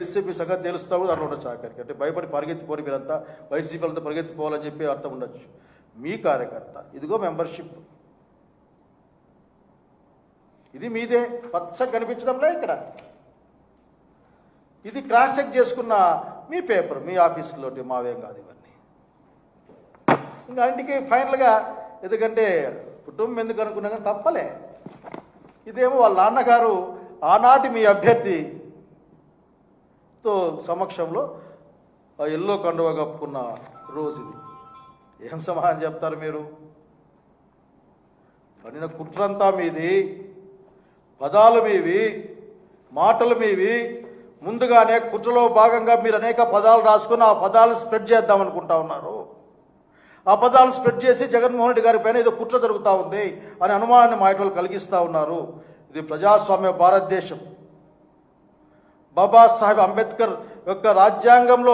తెలిస్తే మీ సంగతి తెలుస్తావు దాంట్లో ఉండొచ్చు ఆఖరికి అంటే భయపడి పరిగెత్తిపోరు మీరంతా వైసీపీ అంతా పరిగెత్తిపోవాలని చెప్పి అర్థం ఉండొచ్చు. మీ కార్యకర్త ఇదిగో మెంబర్షిప్. ఇది మీదే పచ్చ కనిపించడంలే ఇక్కడ. ఇది క్రాస్ చెక్ చేసుకున్న మీ పేపర్ మీ ఆఫీసులోటి మావేం కాదు ఇవన్నీ. ఇంకా అన్నిటికీ ఫైనల్గా ఎందుకంటే కుటుంబం ఎందుకు అనుకున్నా కానీ తప్పలే. ఇదేమో వాళ్ళ నాన్నగారు ఆనాటి మీ అభ్యర్థి తో సమక్షంలో ఆ ఎల్లో కండువ కప్పుకున్న రోజు ఇది. ఏం సమాధానం చెప్తారు మీరు? పడిన కుట్రంతా మీది పదాలు మీవి మాటలు మీవి. ముందుగానే కుట్రలో భాగంగా మీరు అనేక పదాలు రాసుకుని ఆ పదాలు స్ప్రెడ్ చేద్దాం అనుకుంటా ఉన్నారు. ఆ పదాలు స్ప్రెడ్ చేసి జగన్మోహన్ రెడ్డి గారి పైన ఏదో కుట్ర జరుగుతూ ఉంది అనే అనుమానాన్ని మా ఇటువంటి కలిగిస్తూ ఉన్నారు. ఇది ప్రజాస్వామ్య భారతదేశం. బాబాసాహెబ్ అంబేద్కర్ యొక్క రాజ్యాంగంలో